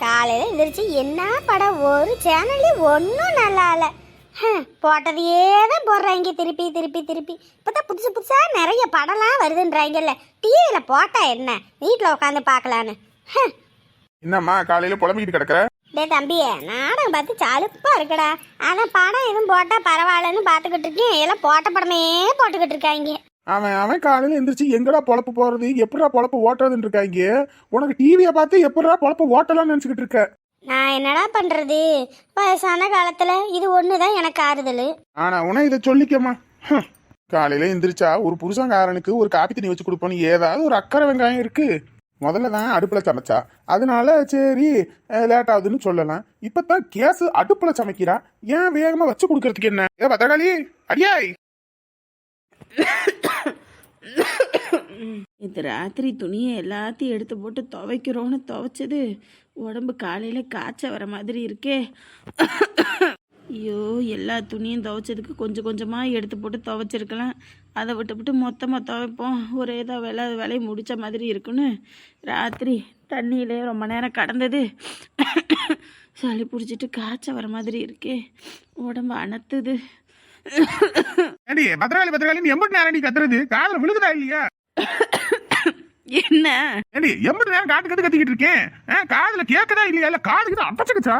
காலையில எந்திரிச்சு என்ன படம்? ஒரு சேனல்லையும் ஒன்றும் நல்லா இல்லை. போட்டதையே தான் போடுறாங்க. திருப்பி திருப்பி திருப்பி. இப்போதான் புதுசு புதுசாக நிறைய படம்லாம் வருதுன்றாங்கல்ல. டிவியில் போட்டா என்ன? வீட்டில் உட்காந்து பார்க்கலான்னு. என்னம்மா காலையில புலம்பிக்கிட்டு கிடக்குற? டேய் தம்பி நாடகம் பார்த்து சலுப்பா இருக்குடா. ஆனால் படம் எதுவும் போட்டால் பரவாயில்லன்னு பார்த்துக்கிட்டு இருக்கேன். எல்லாம் போட்ட படமே போட்டுக்கிட்டு இருக்காங்க. அவன் அவன் காலையில எந்திரிச்சு எங்கடா பொழப்பு போறது? எப்படா பொழப்பு ஓட்டுறதுன்னு இருக்காங்க? உனக்கு டிவியை பார்த்து எப்படா பொழப்பு ஓட்டலாம்னு நினைச்சுக்கிட்டு இருக்க? நான் என்னடா பண்ணுறது வயசான காலத்தில் இது ஒன்று தான் எனக்கு ஆறுதல். ஆனா உன இதை சொல்லிக்கம்மா. காலையில எந்திரிச்சா ஒரு புருஷன்காரனுக்கு ஒரு காப்பி தண்ணி வச்சு கொடுப்போன்னு ஏதாவது ஒரு அக்கறை வெங்காயம் இருக்கு. முதல்ல தான் அடுப்புல சமைச்சா. அதனால சரி லேட் ஆகுதுன்னு சொல்லலாம். இப்பதான் கேஸ் அடுப்புல சமைக்கிறா. ஏன் வேகமா வச்சு கொடுக்கறதுக்கு என்ன? ஏ பத்திரகாளி அடியாய். இது ராத்திரி துணியை எல்லாத்தையும் எடுத்து போட்டு துவைக்கிறோன்னு துவைச்சது. உடம்பு காலையில் காய்ச்ச வர மாதிரி இருக்கே. ஐயோ எல்லா துணியும் துவைச்சதுக்கு கொஞ்சம் கொஞ்சமாக எடுத்து போட்டு துவைச்சிருக்கலாம். அதை விட்டு விட்டு மொத்தமாக துவைப்போம். ஒரே தான் வேலை வேலையை முடித்த மாதிரி இருக்குன்னு. ராத்திரி தண்ணியிலே ரொம்ப நேரம் கடந்தது. சளி பிடிச்சிட்டு காய்ச்ச வர மாதிரி இருக்கே. உடம்பு அனத்துது. ஏடி பத்திரகாளி பத்திரகாளின்னு எம்பிட்டு நேரம் நீ கத்துறது? காதுல விழுகுதா இல்லையா? என்ன? ஏடி எம்பிட்டு நேரம் காட்டு கத்து கத்திக்கிட்டு இருக்கேன். காதுல கேட்கதா இல்லையா? இல்ல காதுக்கு தான் அடைச்சுக்கிச்சா?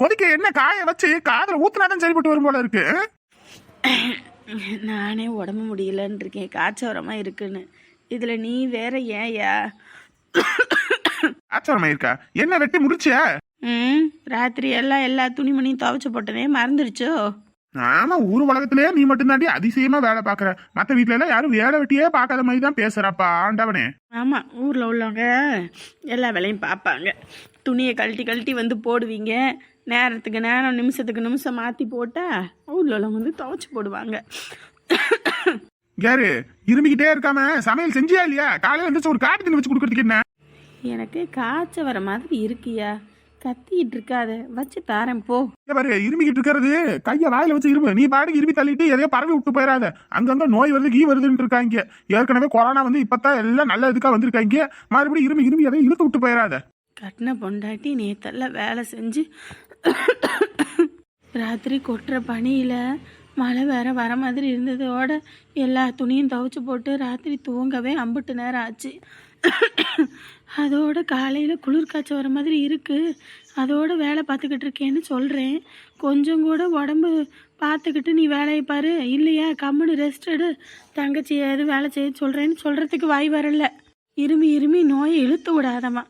கொதிக்க என்ன காய வச்சு காதுல ஊத்துனாதான் சரிப்பட்டு வரும் போல இருக்கு? நானே உடம்பு முடியலன்னு இருக்கேன். காய்ச்சவரமா இருக்குன்னு. இதுல நீ வேற ஏன்யா? ஆச்சரியமா இருக்கா? என்ன வெட்டி முடிச்ச ம் ராத்திரி எல்லாம் எல்லா துணிமணியும் துவைச்சு போட்டனே மறந்துடுச்சோ ஆமா ஊர் உலகத்திலேயே நீ மட்டும் தாண்டி அதிசயமா வேலை பாக்குற மத்த வீட்ல எல்லாம் யாரும் வேலை வெட்டியே பார்க்காத மாதிரி தான் பேசுறப்பா ஆண்டவனே. ஆமாம் ஊரில் உள்ளவங்க எல்லா வேலையும் பார்ப்பாங்க. துணியை கழட்டி கழட்டி வந்து போடுவீங்க. நேரத்துக்கு நேரம் நிமிஷத்துக்கு நிமிஷம் மாற்றி போட்டால் ஊரில் உள்ளவங்க வந்து துவைச்சு போடுவாங்க. யாரு இருமிக்கிட்டே இருக்காம சமையல் செஞ்சியா இல்லையா? காலையில இருந்துச்சு ஒரு காப்பி தண்ணி வச்சு கொடுக்கறதுக்கு என்ன? எனக்கு காய்ச்ச வர மாதிரி இருக்கியா? கத்திட்டு இருக்காத வச்சு தாரேன் போ. பாரு இருமிக்கிட்டு இருக்கிறது. கைய வாயில வச்சு இரும்பு நீ பாட்டுக்கு இருமி தள்ளிட்டு எதையோ பரவி விட்டு போயிடாத அங்கங்க நோய் வருது கீ வருதுன்னு இருக்காங்க. ஏற்கனவே கொரோனா வந்து இப்பதான் எல்லாம் நல்ல இதுக்கா வந்திருக்காங்க. மறுபடியும் இருமி இருமி எதையும் இழுத்து விட்டு போயிடாத கட்டின பொண்டாட்டி நேத்தெல்லாம் வேலை செஞ்சு ராத்திரி கொட்டுற பனியில் மழை வேற வர மாதிரி இருந்ததோட எல்லா துணியும் துவைச்சு போட்டு ராத்திரி தூங்கவே அம்புட்டு நேரம் ஆச்சு. அதோட காலையில் குளிர் காய்ச்சல் வர மாதிரி இருக்குது அதோட வேலை பார்த்துக்கிட்டு இருக்கேன்னு சொல்கிறேன் கொஞ்சம் கூட உடம்பு பார்த்துக்கிட்டு நீ வேலையை பாரு. இல்லையா? கம்முன்னு ரெஸ்ட் எடு. தங்கச்சி எது வேலை செய்ய சொல்கிறேன்னு சொல்கிறதுக்கு வாய் வரல. இருமி இருமி நோயை இழுத்து விடாதம்மா.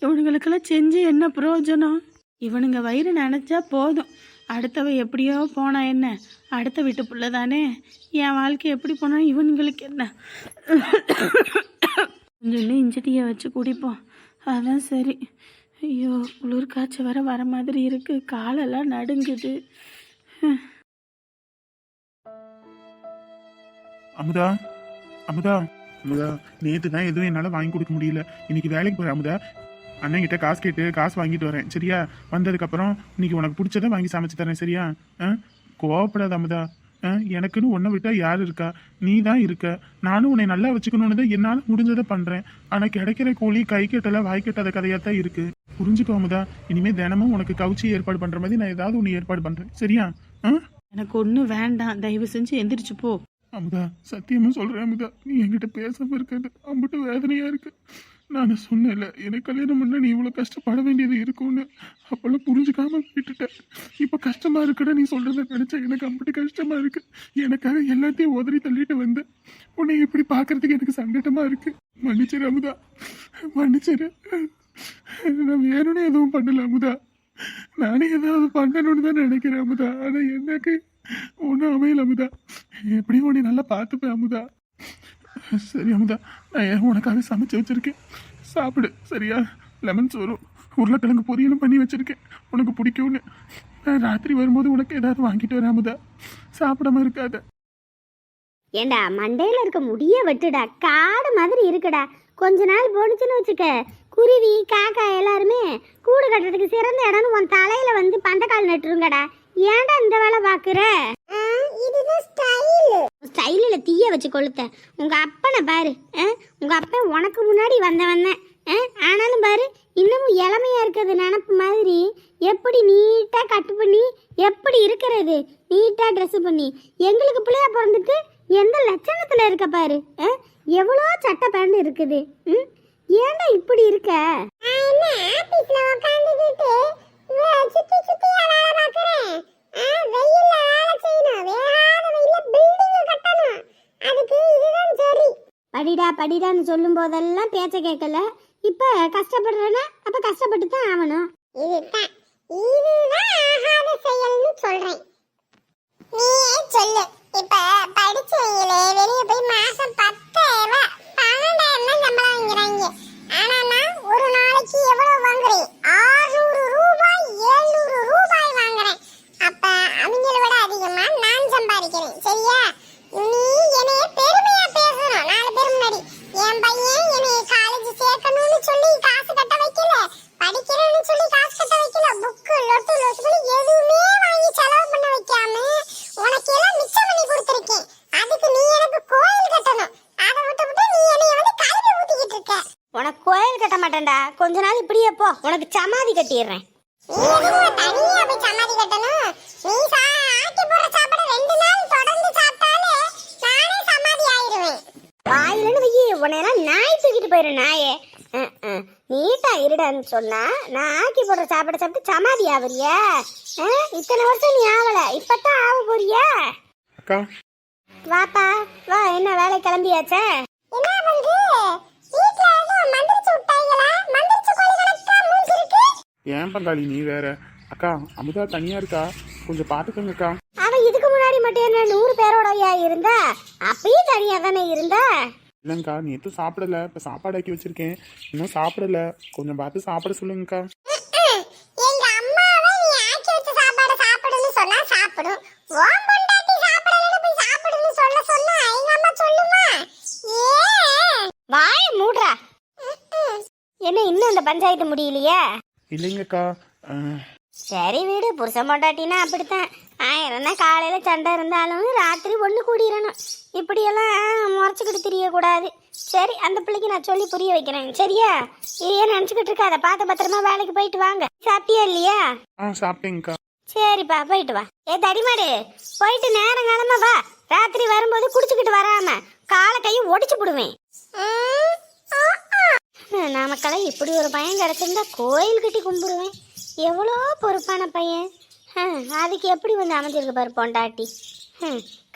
இவனுங்களுக்கெல்லாம் செஞ்சு என்ன பிரயோஜனம்? இவனுங்க வயிறு நினச்சா போதும். அடுத்தவ எப்படியோ போனா என்ன? அடுத்த வீட்டு பிள்ளை தானே? என் வாழ்க்கை எப்படி போனால் இவனுங்களுக்கு என்ன? கொஞ்சோண்டு இஞ்சி டீயை வச்சு குடிப்போம். அதான் சரி. ஐயோ குளிர் காய்ச்சல் வர வர மாதிரி இருக்கு. காலெல்லாம் நடுங்குது. அமுதா அமுதா. அமுதா நேற்று தான் எதுவும் என்னால் வாங்கி கொடுக்க முடியல. இன்னைக்கு வேலைக்கு போகிறேன் அமுதா. அண்ணன் கிட்ட காசு கேட்டு காசு வாங்கிட்டு வரேன். சரியா? வந்ததுக்கப்புறம் இன்னைக்கு உனக்கு பிடிச்சதை வாங்கி சமைச்சு தரேன் சரியா? ஆ? கோவப்படாத அமுதா. எனக்குன்னு உன்னை விட்டா யார் இருக்கா? நீ தான் இருக்க. நானும் உன்னை நல்லா வச்சுக்கணும்னு தான் என்னால் முடிஞ்சதை பண்றேன். ஆனா கிடைக்கிற கூலி கை கெட்டல வாய் கெட்டாத கதையா தான் இருக்கு. புரிஞ்சுக்கோ அமுதா. இனிமே தினமும் உனக்கு கவுச்சி ஏற்பாடு பண்ற மாதிரி நான் ஏதாவது ஒன்று ஏற்பாடு பண்றேன். சரியா? ஆ? எனக்கு ஒன்றும் வேண்டாம். தயவு செஞ்சு எந்திரிச்சு போ. அமுதா சத்தியமா சொல்றேன் அமுதா. நீ என்கிட்ட பேசாம இருக்கிறது அம்பிட்டு வேதனையா இருக்கு. நான் சொன்னேன்ல எனக்கு கல்யாணம் பண்ண நீ இவ்வளோ கஷ்டப்பட வேண்டியது இருக்கும்னு. அப்போல்லாம் புரிஞ்சுக்காம விட்டுட்டேன். இப்போ கஷ்டமா இருக்குடா நீ சொல்கிறத நினச்சா எனக்கு அப்படி கஷ்டமா இருக்கு. எனக்காக எல்லாத்தையும் உதறி தள்ளிட்டு வந்தேன். உன்னை இப்படி பார்க்கறதுக்கு எனக்கு சங்கடமா இருக்கு. மன்னிச்சிரு அமுதா. மன்னிச்சிரு. நான் வேணும்னு எதுவும் பண்ணல அமுதா. நானே ஏதாவது பண்ணணும்னு தான் நினைக்கிறேன் அமுதா. ஆனால் எனக்கு ஒன்றும் அமையல அமுதா. எப்படியும் உன்னை நல்லா பார்த்துப்பேன் அமுதா. சரி அமுதா நான் ஏன் உனக்காக சமைச்சு வச்சிருக்கேன்? சாப்பிடு சரியா? லெமன் சோறும் உருளைக்கிழங்கு பொரியலும் பண்ணி வச்சுருக்கேன். உனக்கு பிடிக்கும்னு. நான் ராத்திரி வரும்போது உனக்கு ஏதாவது வாங்கிட்டு வரேன் அமுதா. சாப்பிடாம இருக்காத. ஏண்டா மண்டையில இருக்க முடிய வெட்டுடா. காடு மாதிரி இருக்குடா. கொஞ்ச நாள் போனுச்சுன்னு வச்சுக்க. குருவி காக்கா எல்லாருமே கூடு கட்டுறதுக்கு சிறந்த இடம்னு உன் தலையில வந்து பந்தக்கால் நட்டுருங்கடா. ஏன்டா இந்த வேலை பாக்குற ஸ்டைலில் தீய வச்சு கொளுத்த. உங்க அப்பனை பாரு உங்க அப்பன் உனக்கு முன்னாடி வந்த வந்தேன் ஆனாலும் பாரு இன்னமும் இளமையா இருக்கிறது நினப்பு மாதிரி எப்படி நீட்டாக கட் பண்ணி எப்படி இருக்கிறது நீட்டாக ட்ரெஸ் பண்ணி. எங்களுக்கு பிள்ளையா பிறந்துட்டு எந்த லட்சணத்தில் இருக்க பாரு எவ்வளோ சட்டை பேண்ட் இருக்குது ஏன்டா இப்படி இருக்க? சுத்தி சுத்தி வேலை பார்க்கறேன் வெயில்ல வேலை செய்யணும். வேகாத வெயில்ல பில்டிங் கட்டணும். அதுக்கு இதுதான் சரி. படிடா படிடான்னு சொல்லும் போதெல்லாம் பேச்ச கேட்கல. இப்ப கஷ்டப்படுறேன்னா அப்ப கஷ்டப்பட்டு தான் ஆகணும் இதுதான். இதுதான் ஆகாத செயல்னு சொல்றேன். நீயே சொல்லு. இப்ப படிச்சவங்களே வெளிய போய் மாசம் பத்தாயிரம் சாப்பிட்டாலே நானே சமாதி ஆயிருவேன் வாயிலன்னு வையி உன்னையெல்லாம் நாய் தூக்கிட்டு போயிரு நாயே. நீட்டா இருடான்னு சொன்னா நான் ஆக்கி போடுற சாப்பாடு சாப்பிட்டு சமாதி ஆவறியா இத்தனை வருஷம் நீ ஆவல இப்பதான் ஆக போறியா? அக்கா. வாப்பா வா என்ன வேலை கிளம்பியாச்சே? என்ன வந்து? வீட்ல ஏதோ மந்திரிச்சு விட்டாங்களா மந்திரிச்சு கோழி கணக்கா மூஞ்சிருக்கு ஏன் பங்காளி நீ வேற? அக்கா அமுதா தனியா இருக்கா? கொஞ்சம் பாத்துக்கோங்கக்கா. அவ இதுக்கு முன்னாடி மட்டும் என்ன நூறு பேரோடயா இருந்தா? அப்பயும் தனியா தானே இருந்தா? இல்லைங்கக்கா நேற்று சாப்பிடல. இப்போ சாப்பாடு ஆக்கி வச்சிருக்கேன். இன்னும் சாப்பிடல. கொஞ்சம் பார்த்து சாப்பிட சொல்லுங்கக்கா. நீ என்ன இன்னும் அந்த பஞ்சாயத்து முடியலையே? இல்லைங்கக்கா சரி வீடு புருஷன் பொண்டாட்டினா அப்படித்தான். ஆயிரம் தான் காலையில சண்டை இருந்தாலும் ராத்திரி ஒன்று கூடிடணும் இப்படியெல்லாம் முறைச்சிக்கிட்டு தெரியக்கூடாது. சரி அந்த பிள்ளைக்கு நான் சொல்லி புரிய வைக்கிறேன். சரியா? இதையே நினச்சிக்கிட்டு இருக்காத. பார்த்து பத்திரமா வேலைக்கு போயிட்டு வாங்க. சாப்பிட்டியா இல்லையா? ஆ சாப்பிட்டேங்கக்கா. சரிப்பா போயிட்டு வா. ஏ தடிமாடு போயிட்டு நேரம் காலமா வா. ராத்திரி வரும்போது குடிச்சுக்கிட்டு வராம காலை கையும் ஒடிச்சு போடுவேன். நமக்கெல்லாம் இப்படி ஒரு பையன் கிடச்சிருந்தா கோயில் கட்டி கும்பிடுவேன். எவ்வளோ பொறுப்பான பையன். அதுக்கு எப்படி வந்து அமைஞ்சிருக்கு பாரு பொண்டாட்டி.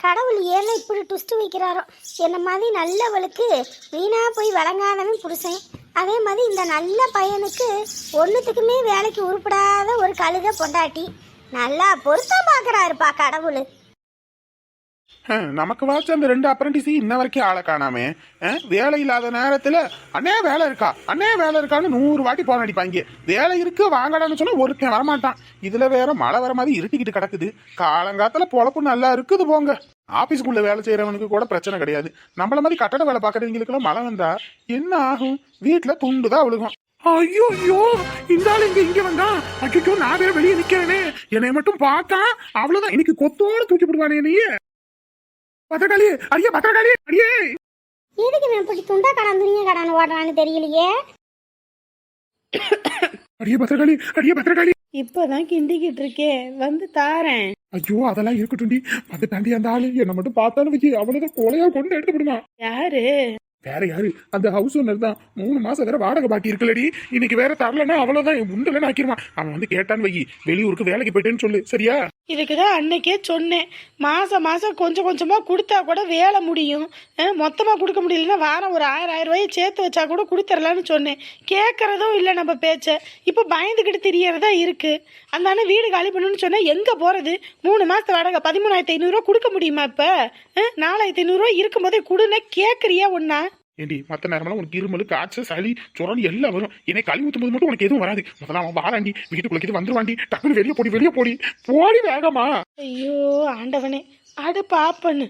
கடவுள் ஏன்னா இப்படி டுஸ்ட் வைக்கிறாரோ. என்ன மாதிரி நல்லவளுக்கு வீணாக போய் வழங்காதவன் புருஷன். அதே மாதிரி இந்த நல்ல பையனுக்கு ஒன்றுத்துக்குமே வேலைக்கு உருப்படாத ஒரு கழுத பொண்டாட்டி. நல்லா பொருத்தம் பார்க்குறாருப்பா கடவுள். நமக்கு வாச்ச அந்த ரெண்டு அப்ரண்டிஸையும் இன்ன வரைக்கும் ஆளை காணாமே. வேலை இல்லாத நேரத்துல அண்ணே வேலை இருக்கா? அண்ணே வேலை இருக்கான்னு நூறு வாட்டி போன அடிப்பாங்க. வேலை இருக்கு வாங்கடான்னு சொன்னா ஒருத்தன் வரமாட்டான். இதுல வேற மழை வர மாதிரி இருட்டிக்கிட்டு கிடக்குது. காலங்காத்துல பொழப்பு நல்லா இருக்குது போங்க. ஆபீஸ்க்குள்ள வேலை செய்யறவனுக்கு கூட பிரச்சனை கிடையாது. நம்மள மாதிரி கட்டட வேலை பார்க்குறவங்களுக்குலாம் மழை வந்தா என்ன ஆகும்? வீட்டுல துண்டு தான் விழுகும் ஐயோ ஐயோ இந்த ஆள் இங்க இங்க வந்தா. ஐயோ நான் வேற வெளியே நிக்கிறேனே. என்னை மட்டும் பார்த்தா அவ்வளவுதான். இன்னைக்கு கொத்தோட தூக்கி போடுவானே நீ பத்திரகாளி அடியே பத்திரகாளி அடியே. எதுக்கு நான் இப்படி துண்டா கடன் துணியா கடன் ஓடுறான்னு தெரியலையே? அடியே பத்திரகாளி அடியே பத்திரகாளி. இப்போதான் கிண்டிக்கிட்டு இருக்கேன் வந்து தாரேன். ஐயோ அதெல்லாம் இருக்கட்டும்டி. அது தாண்டி அந்த ஆளு என்ன மட்டும் பார்த்தாலும் வச்சு அவனதான் கொலையா கொண்டு எடுத்து விடுவான். யாரு? வேற யாரு? அந்த ஹவுஸ் ஓனர் தான். மூணு மாசம் வேற வாடகை பாக்கி இருக்குல்லடி. இன்னைக்கு வேற தரலன்னா அவ்வளவுதான் உண்டலன்னு ஆக்கிடுவான். அவன் வந்து கேட்டான்னு வை வெளியூருக்கு வேலைக்கு போயிட்டேன்னு சொல்லு. சரியா? இதுக்கு தான் அன்னைக்கே சொன்னேன். மாதம் மாதம் கொஞ்சம் கொஞ்சமாக கொடுத்தா கூட வேலை முடியும். மொத்தமாக கொடுக்க முடியலன்னா வாரம் ஒரு ஆயிரம் ஆயிரம் ரூபாயை சேர்த்து வச்சா கூட கொடுத்துர்லான்னு சொன்னேன். கேட்குறதும் இல்லை நம்ம பேச்சை. இப்போ பயந்துக்கிட்டு தெரியறதா இருக்குது அந்த அண்ணன் வீடு காலி பண்ணணும்னு சொன்னால் எங்கே போகிறது மூணு மாதத்து வாடகை பதிமூணாயிரத்தி ஐநூறுரூவா கொடுக்க முடியுமா இப்போ? நாலாயிரத்தி ஐநூறுரூவா இருக்கும்போதே கொடுன்னு கேட்குறியா ஒன்றா ஏண்டி மத்த நேரமெல்லாம் உனக்கு இருமல் காய்ச்சல் சளி சுரணி எல்லாம் வரும். என்னை கழுவி ஊத்தும் போது மட்டும் உனக்கு எதுவும் வராது. முதல்ல அவன் வாராண்டி வீட்டுக்குள்ள இது வந்துருவாண்டி. டக்குன்னு வெளியே போடி வெளியே போடி. போடி வேகமா. ஐயோ ஆண்டவனே அடு பாப்பண்ணு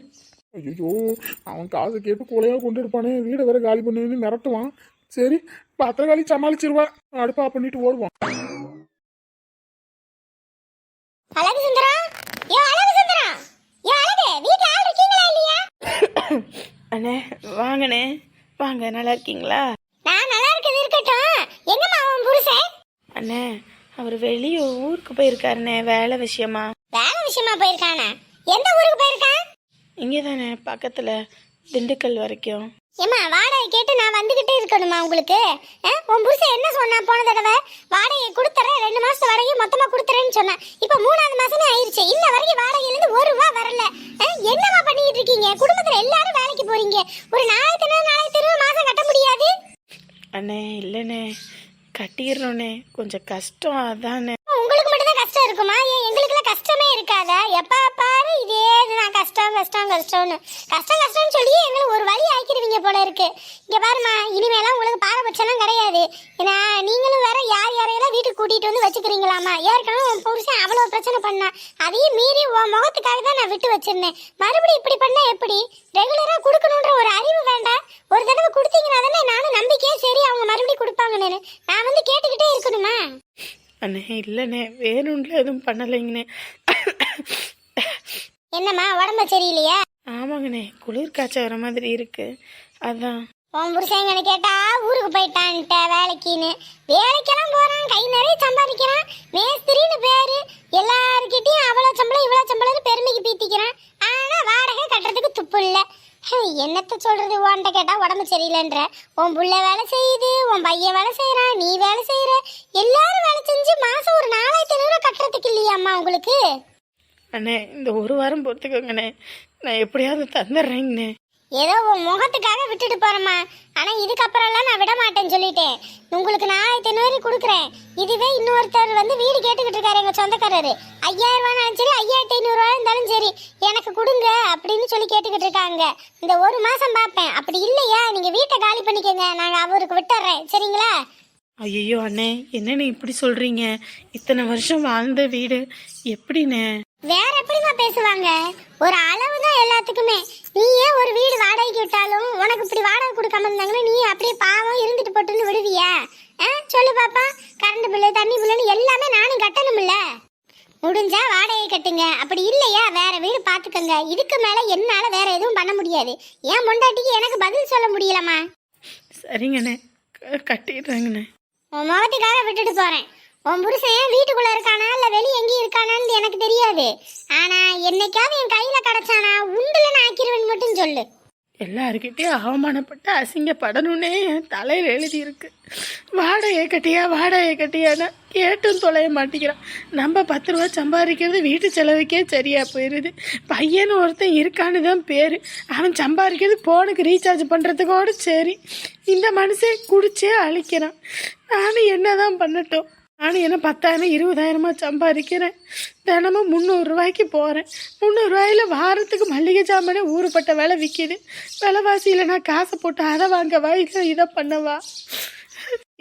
ஐயோ அவன் காசு கேட்டு கொலையா கொண்டு இருப்பானே. வீடை வேற காலி பண்ணுன்னு மிரட்டுவான். சரி பத்திரகாளி சமாளிச்சிருவா. அடுப்பா பண்ணிட்டு ஓடுவான். அழகு சுந்தரம் ஏ அழகு சுந்தரம் ஏ அழகு வீட்டுல ஆள் இருக்கீங்களா இல்லையா? அண்ணே வாங்கண்ணே. வாங்க நல்லா இருக்கீங்களா? நான் நல்லா இருக்கிறது இருக்கட்டும். எங்கம்மா அவன் புருஷன்? அண்ணே அவர் வெளியே ஊருக்கு போயிருக்காருண்ணே வேலை விஷயமா. வேலை விஷயமா போயிருக்கானே? எந்த ஊருக்கு போயிருக்கான்? இங்கே தானே பக்கத்தில் திண்டுக்கல் வரைக்கும். ஏம்மா வாடகை கேட்டு நான் வந்துகிட்டே இருக்கணுமா உங்களுக்கு? உன் புருஷன் என்ன சொன்னா போன தடவை? வாடகை கொடுத்துறேன். ரெண்டு மாசத்து வாடகை மொத்தமா கொடுத்துறேன்னு சொன்னேன் இப்போ மூணாவது மாசமே ஆயிருச்சு. இன்ன வரைக்கும் வாடகையில இருந்து ஒரு ரூபா வரல. ஆ? என்னம்மா பண்ணிட்டு இருக்கீங்க குடும்பத்துல எல்லாரும் வேலைக்கு போறீங்க ஒரு நாளைக்கு நாளைக்கு ரூபா மாசம் கட்ட முடியாது அண்ணே இல்லைண்ணே கட்டிடுறோண்ணே கொஞ்சம் கஷ்டம் அதானே? உங்களுக்கு மட்டும் தான் கஷ்டம் இருக்குமா? ஏன் எங்களுக்குலாம் கஷ்டமே இருக்காத? எப்ப கஷ்டம் கஷ்டம்னு. கஷ்டம் கஷ்டம்னு சொல்லி எங்களை ஒரு வழி ஆக்கிடுவீங்க போல இருக்கு. இங்க பாருமா இனிமேலாம் உங்களுக்கு பாரபட்சம்லாம் கிடையாது. ஏன்னா நீங்களும் வேற யார் யாரையெல்லாம் வீட்டுக்கு கூட்டிட்டு வந்து வச்சுக்கிறீங்களாமா ஏற்கனவே உன் புருஷன் அவ்வளோ பிரச்சனை பண்ணா. அதையும் மீறி உன் முகத்துக்காக தான் நான் விட்டு வச்சிருந்தேன். மறுபடியும் இப்படி பண்ணா எப்படி? ரெகுலரா கொடுக்கணுன்ற ஒரு அறிவு வேண்டாம். ஒரு தடவை கொடுத்தீங்கன்னா தானே நானும் நம்பிக்கையே சரி அவங்க மறுபடியும் கொடுப்பாங்கன்னு. நான் வந்து கேட்டுக்கிட்டே இருக்கணுமா? அண்ணே இல்லைண்ணே வேணும்ல எதுவும் பண்ணலைங்கண்ணே. என்னம்மா உடம்பு சரியில்லையா? ஆமாங்கண்ணே குளிர் காய்ச்ச வர மாதிரி இருக்கு. அதான். உன் புருஷன் கேட்டா ஊருக்கு போயிட்டான்ட்ட வேலைக்குன்னு. வேலைக்கெல்லாம் போறான் கை நிறைய சம்பாதிக்கிறான். மேஸ்திரின்னு பேரு. எல்லாருக்கிட்டையும் அவ்வளோ சம்பளம் இவ்வளோ சம்பளம்னு பெருமைக்கு பீத்திக்கிறான். ஆனா வாடகை கட்டுறதுக்கு துப்பு இல்லை. என்னத்த சொல்றது உன்கிட்ட கேட்டா உடம்பு சரியில்லைன்ற. உன் புள்ள வேலை செய்யுது உன் பையன் வேலை செய்யறான் நீ வேலை செய்யற எல்லாரும் வேலை செஞ்சு மாசம் ஒரு நாலாயிரத்தி ஐநூறு கட்டுறதுக்கு இல்லையாம்மா உங்களுக்கு? அண்ணே இந்த ஒரு வாரம் பொறுத்துக்கோங்கண்ணே. நான் எப்படியாவது தந்துடுறேங்கண்ணே. ஏதோ உன் முகத்துக்காக விட்டுட்டு போறேம்மா. ஆனா இதுக்கப்புறம்லாம் நான் விட மாட்டேன்னு சொல்லிட்டேன். உங்களுக்கு நான் ஆயிரத்தி ஐநூறு கொடுக்குறேன். இதுவே இன்னொருத்தர் வந்து வீடு கேட்டுக்கிட்டு இருக்காரு எங்க சொந்தக்காரரு. ஐயாயிரம் ரூபாய்னாலும் சரி ஐயாயிரத்தி ஐநூறுரூவா இருந்தாலும் சரி எனக்கு கொடுங்க அப்படின்னு சொல்லி கேட்டுக்கிட்டு இருக்காங்க. இந்த ஒரு மாசம் பார்ப்பேன். அப்படி இல்லையா? நீங்க வீட்டை காலி பண்ணிக்கோங்க. நாங்க அவருக்கு விட்டுறேன். சரிங்களா? ஐயோ அண்ணே என்னண்ணே இப்படி சொல்றீங்க? இத்தனை வருஷம் வாழ்ந்த வீடு எப்படிண்ணே? வேற எப்படிமா பேசுவாங்க? ஒரு அளவு தான் எல்லாத்துக்குமே. நீ ஏன் ஒரு வீடு வாடகைக்கு விட்டாலும் உனக்கு இப்படி வாடகை கொடுக்காம இருந்தாங்கன்னா நீ அப்படியே பாவம் இருந்துட்டு போட்டுன்னு விடுவியா? ஆ? சொல்லு பாப்பா. கரண்ட் பில்லு தண்ணி பில்லுன்னு எல்லாமே நானும் கட்டணும்ல. முடிஞ்சா வாடகை கட்டுங்க. அப்படி இல்லையா? வேற வீடு பாத்துக்கோங்க இதுக்கு மேல என்னால வேற எதுவும் பண்ண முடியாது. ஏன் பொண்டாட்டிக்கு எனக்கு பதில் சொல்ல முடியலம்மா. சரிங்கண்ணே. கட்டிடுறேங்கண்ணே. உன் முகத்துக்காக விட்டுட்டு போறேன். உன் புருஷன் வீட்டுக்குள்ள இருக்கானா இல்ல வெளியே எங்கேயும் இருக்கானான்னு எனக்கு தெரியாது. ஆனா என்னைக்காவது என் கையில கிடைச்சானா உண்டுல நான் ஆக்கிருவேன் மட்டும் சொல்லு. எல்லாருக்கிட்டையும் அவமானப்பட்டு அசிங்கப்படணும்னே என் தலையில் எழுதியிருக்கு. வாடகை கட்டியா வாடகை கட்டியான்னு கேட்டும் தொலைய மாட்டேங்கிறான். நம்ம பத்து ரூபா சம்பாதிக்கிறது வீட்டு செலவுக்கே சரியாக போயிடுது பையன் ஒருத்தன் இருக்கான்னு தான் பேர். அவன் சம்பாதிக்கிறது ஃபோனுக்கு ரீசார்ஜ் பண்ணுறதுக்கோட சரி. இந்த மனுஷன் குடிச்சே அழிக்கிறான். நானும் என்ன தான் பண்ணட்டும். நானும் என்ன பத்தாயிரம் இருபதாயிரமா சம்பாதிக்கிறேன். தினமும் முந்நூறுரூவாய்க்கு போகிறேன் முந்நூறுரூவாயில் வாரத்துக்கு மல்லிகை சாமானே ஊறுப்பட்ட விலை விற்கிது விலைவாசியில் நான் காசை போட்டு அதை வாங்கவா இல்லை இதை பண்ணவா?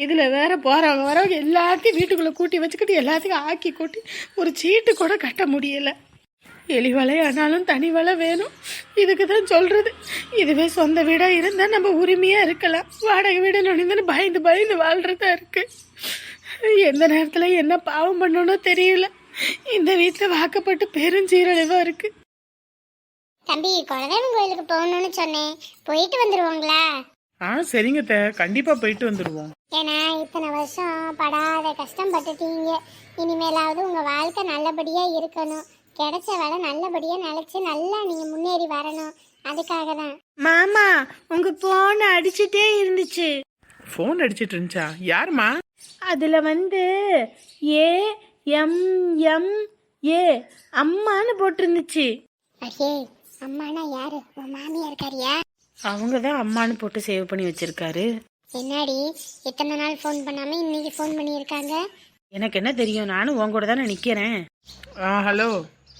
இதில் வேற போகிறவங்க வரவங்க எல்லாத்தையும் வீட்டுக்குள்ளே கூட்டி வச்சுக்கிட்டு எல்லாத்தையும் ஆக்கி கூட்டி ஒரு சீட்டு கூட கட்ட முடியலை. எலி வலை ஆனாலும் தனி வலை வேணும். இதுக்கு தான் சொல்கிறது இதுவே சொந்த வீடாக இருந்தால் நம்ம உரிமையாக இருக்கலாம். வாடகை வீடு நுழைந்துன்னு பயந்து பயந்து வாழ்கிறதா இருக்குது எந்த நேரத்தில் என்ன பாவம் பண்ணணும்னோ தெரியல. இந்த வீட்டில் வாக்கப்பட்டு பெருஞ்சீரழிவாக இருக்குது தம்பி குலதெய்வம் கோயிலுக்கு போகணும்னு சொன்னேன். போயிட்டு வந்துருவோங்களா? ஆ சரிங்க தே கண்டிப்பா போயிட்டு வந்துடுவோம் ஏன்னா இத்தனை வருஷம் படாத கஷ்டம் பட்டுட்டீங்க இனிமேலாவது உங்க வாழ்க்கை நல்லபடியா இருக்கணும். கிடைச்ச வேலை நல்லபடியா நினைச்சு நல்லா நீங்க முன்னேறி வரணும். அதுக்காக தான். மாமா உங்க போன் அடிச்சுட்டே இருந்துச்சு. ஃபோன் அடிச்சிட்டு இருந்துச்சா? யாருமா அதுல வந்து ஏ எம் எம் ஏ. அம்மான்னு போட்டிருந்துச்சு. அடே அம்மானா யாரு? உன் மாமியா இருக்காரியா? அவங்க தான் அம்மான்னு போட்டு சேவ் பண்ணி வச்சிருக்காரு. என்னடி இத்தனை நாள் ஃபோன் பண்ணாம இன்னைக்கு ஃபோன் பண்ணியிருக்காங்க? எனக்கு என்ன தெரியும்? நானும் உன் கூட தானே நிக்கிறேன். ஆ ஹலோ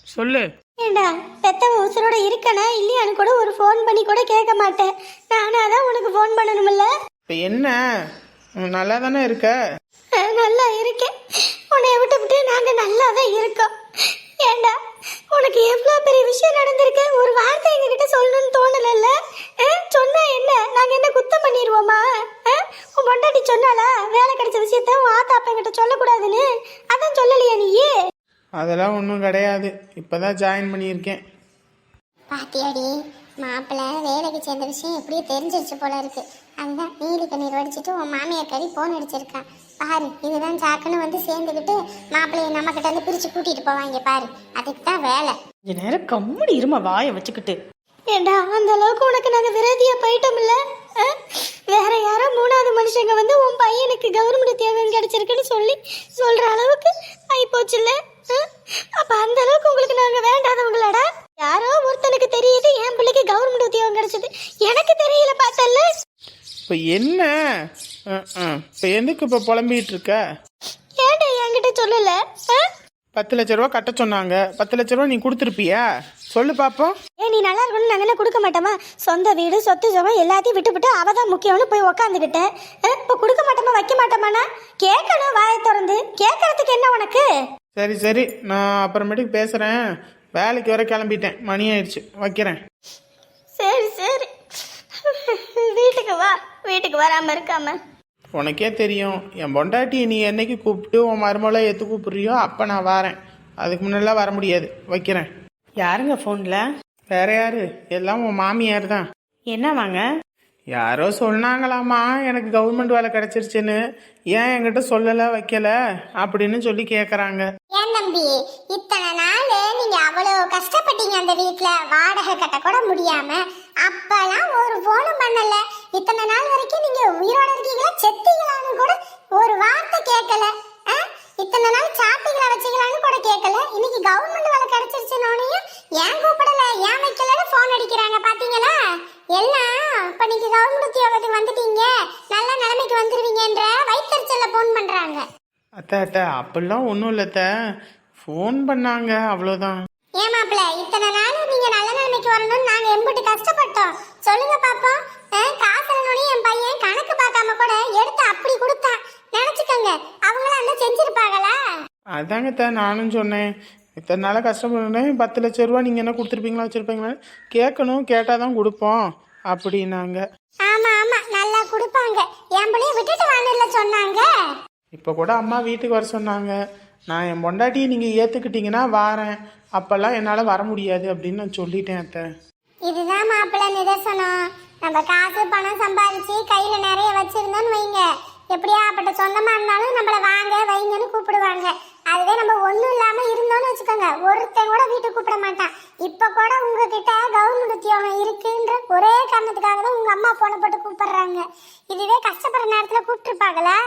சொல்லு. ஏண்டா பெத்தவ உசுரோட இருக்கனா? இல்லையான்னு கூட ஒரு ஃபோன் பண்ணி கூட கேட்க மாட்டேன். நானா தான் உனக்கு ஃபோன் பண்ணணும்ல இப்போ என்ன? நல்லா தானே இருக்க? நல்லா இருக்கேன். உன்னை விட்டு விட்டு நாங்க நல்லா தான் இருக்கோம். ஏண்டா உனக்கு எவ்வளோ பெரிய விஷயம் நடந்திருக்கு? ஒரு வார்த்தை எங்ககிட்ட சொல்லணும்னு தோணலல்ல? ஆ, சொன்னா என்ன? நாங்க என்ன குத்தம் பண்ணிடுவோமா ஆ? உன் பொண்டாட்டி சொன்னாலா வேலை கிடைச்ச விஷயத்த உன் ஆத்தா அப்பா என்கிட்ட சொல்லக்கூடாதுன்னு? அதான் சொல்லலையா நீயே. அதெல்லாம் ஒன்றும் கிடையாது. இப்போதான் ஜாயின் பண்ணியிருக்கேன். பாத்தியாடி மாப்பிள்ளை வேலைக்கு சேர்ந்த விஷயம் எப்படியோ தெரிஞ்சிருச்சு போல இருக்கு. அதுதான் நீலி கண்ணீர் வடிச்சிட்டு உன் மாமியார் கறி போன் அடிச்சிருக்கா பாரு இதுதான் சாக்குன்னு வந்து சேர்ந்துக்கிட்டு மாப்பிள்ளைய நம்ம கிட்ட இருந்து பிரிச்சு கூட்டிட்டு போவாங்க பாரு. அதுக்கு தான் வேலை. கொஞ்ச நேரம் கம்முனு இருமா வாயை வச்சுக்கிட்டு. ஏண்டா அந்த அளவுக்கு உனக்கு நாங்க விரோதியா போயிட்டோம்ல? வேற யாரோ மூணாவது மனுஷங்க வந்து உன் பையனுக்கு கவர்மெண்ட் உத்தியோகம் கிடைச்சிருக்குன்னு சொல்லி சொல்ற அளவுக்கு ஆயிப்போச்சுல்ல? ஆ? அப்ப அந்த அளவுக்கு உங்களுக்கு நாங்க வேண்டாதவங்களாடா? யாரோ ஒருத்தனுக்கு தெரியுது என் பிள்ளைக்கு கவர்மெண்ட் உத்தியோகம் கிடைச்சது. எனக்கு தெரியல பார்த்தல்ல. இப்போ என்ன? இப்போ எதுக்கு இப்போ புலம்பிகிட்டு இருக்க? ஏன்டா என்கிட்ட சொல்லல? பத்து லட்ச ரூபா கட்ட சொன்னாங்க. பத்து லட்ச ரூபா நீ கொடுத்துருப்பியா? சொல்லு பார்ப்போம் ஏ நீ நல்லா இருக்கணும் நாங்க என்ன கொடுக்க மாட்டோமா? சொந்த வீடு சொத்து சுகம் எல்லாத்தையும் விட்டுவிட்டு அவ தான் முக்கியம்னு போய் உக்காந்துக்கிட்டேன் இப்போ கொடுக்க மாட்டோமா வைக்க மாட்டோமாண்ணா? கேட்கணும் வாயை திறந்து. கேட்கறதுக்கு என்ன உனக்கு? சரி சரி. நான் அப்புறமேட்டுக்கு பேசுகிறேன் வேலைக்கு வர கிளம்பிட்டேன். மணி ஆயிடுச்சு. வைக்கிறேன். சரி சரி. வீட்டுக்கு வா. வீட்டுக்கு வராம இருக்காம? உனக்கே தெரியும். என் பொண்டாட்டியை நீ என்னைக்கு கூப்பிட்டு உன் மருமலை எத்து கூப்பிடுறியோ அப்போ நான் வரேன். அதுக்கு முன்னெல்லாம் வர முடியாது. வைக்கிறேன். யாருங்க ஃபோனில் வேற யாரு? எல்லாம் உன் மாமியார் தான். என்ன வாங்க யாரோ சொன்னாங்களாமா எனக்கு கவர்மெண்ட் வேலை கிடைச்சிருச்சுன்னு. ஏன் என்கிட்ட சொல்லலை வைக்கல? அப்படின்னு சொல்லி கேட்குறாங்க ஏன் தம்பி இத்தனை நாள் நீங்க அவ்வளவு கஷ்டப்பட்டீங்க அந்த வீட்ல. வாடகை கட்ட கூட முடியாம. அப்பெல்லாம் ஒரு போனும் பண்ணல. இத்தனை நாள் வரைக்கும் நீங்க உயிரோட இருக்கீங்களா? செத்தீங்களான்னு கூட ஒரு வார்த்தை கேட்கல ஆ? இத்தனை நாள் சாப்பிட்டீங்களா வச்சீங்களான்னு கூட கேட்கல இன்னைக்கு கவர்மெண்ட் வேலை கிடைச்சிருச்சுன்னு ஏன் கூப்பிடல? ஏன் வைக்கலன்னு போன் அடிக்கிறாங்க பாத்தீங்க நீங்க கவர்மெண்ட் உத்தியோகத்துக்கு வந்துட்டீங்க. நல்ல நிலைமைக்கு வந்துருவீங்கன்ற வயிற்றுச்சல்ல போன் பண்றாங்க. அத்தை அத்தை அப்படிலாம் ஒன்றும் இல்லை அத்தை. ஃபோன் பண்ணாங்க அவ்வளோதான் ஏன் மாப்பிள்ள இத்தனை நாள் நீங்க நல்ல நிலைமைக்கு வரணும்னு நாங்க எம்பிட்டு கஷ்டப்பட்டோம். சொல்லுங்க பாப்போம். அஹ், காசு இல்லைனோனே என் பையன் கணக்கு பார்க்காம கூட எடுத்து அப்படி கொடுத்தான். நினைச்சுக்கோங்க அவங்களும் அந்த செஞ்சிருப்பாங்களா? அதாங்க அத்தை நானும் சொன்னேன். இத்தனை நாளாக கஷ்டப்படுறேன் பத்து லட்ச ரூபா நீங்கள் என்ன கொடுத்துருப்பீங்களா வச்சுருப்பீங்களா கேட்கணும் கேட்டால் தான் கொடுப்போம். அப்படின்னாங்க. ஆமா ஆமா நல்லா கொடுப்பாங்க. என் பிள்ளைய விட்டுட்டு வாங்கல சொன்னாங்க. இப்போ கூட அம்மா வீட்டுக்கு வர சொன்னாங்க. நான் என் பொண்டாட்டியை நீங்கள் ஏற்றுக்கிட்டீங்கன்னா வாரேன். அப்போல்லாம் என்னால் வர முடியாது அப்படின்னு நான் சொல்லிட்டேன் அத்தை. இதுதான் மாப்பிள்ள நிதர்சனம். நம்ம காசு பணம் சம்பாதிச்சு கையில நிறைய வச்சிருந்தோம்னு வைங்க. எப்படியாப்பட்ட சொந்தமா இருந்தாலும் நம்மள வாங்க வைங்கன்னு கூப்பிடுவாங்க. அதுவே நம்ம ஒண்ணும் இல்லாம இருந்தோம்னு வச்சுக்கோங்க. ஒருத்தன் கூட வீட்டுக்கு கூப்பிட மாட்டான். இப்ப கூட உங்ககிட்ட கவர்மெண்ட் உத்தியோகம் இருக்குன்ற ஒரே காரணத்துக்காக தான் உங்க அம்மா போன போட்டு கூப்பிடுறாங்க. இதுவே கஷ்டப்படுற நேரத்துல கூப்பிட்டுருப்பாங்களா?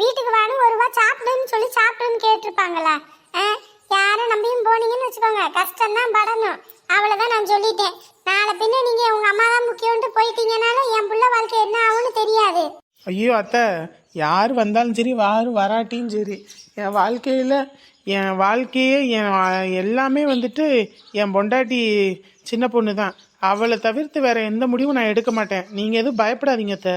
வீட்டுக்கு வான்னு ஒரு ரூபா சாப்பிடுன்னு சொல்லி சாப்பிடுன்னு கேட்டிருப்பாங்களா? ஆ? யாரும் நம்பியும் போனீங்கன்னு வச்சுக்கோங்க. கஷ்டம்தான் படணும். அவ்வளவுதான் நான் சொல்லிட்டேன். நாளை பின்ன நீங்க உங்க அம்மா தான் முக்கியம்னு போயிட்டீங்கனாலும் என் புள்ள வாழ்க்கை என்ன ஆகும்னு தெரியாது. ஐயோ அத்தை. யார் வந்தாலும் சரி யார் வராட்டியும் சரி. என் வாழ்க்கையில் என் வாழ்க்கையே என் எல்லாமே வந்துட்டு என் பொண்டாட்டி சின்ன பொண்ணு தான் அவளை தவிர்த்து வேற எந்த முடிவும் நான் எடுக்க மாட்டேன். நீங்கள் எதுவும் பயப்படாதீங்க த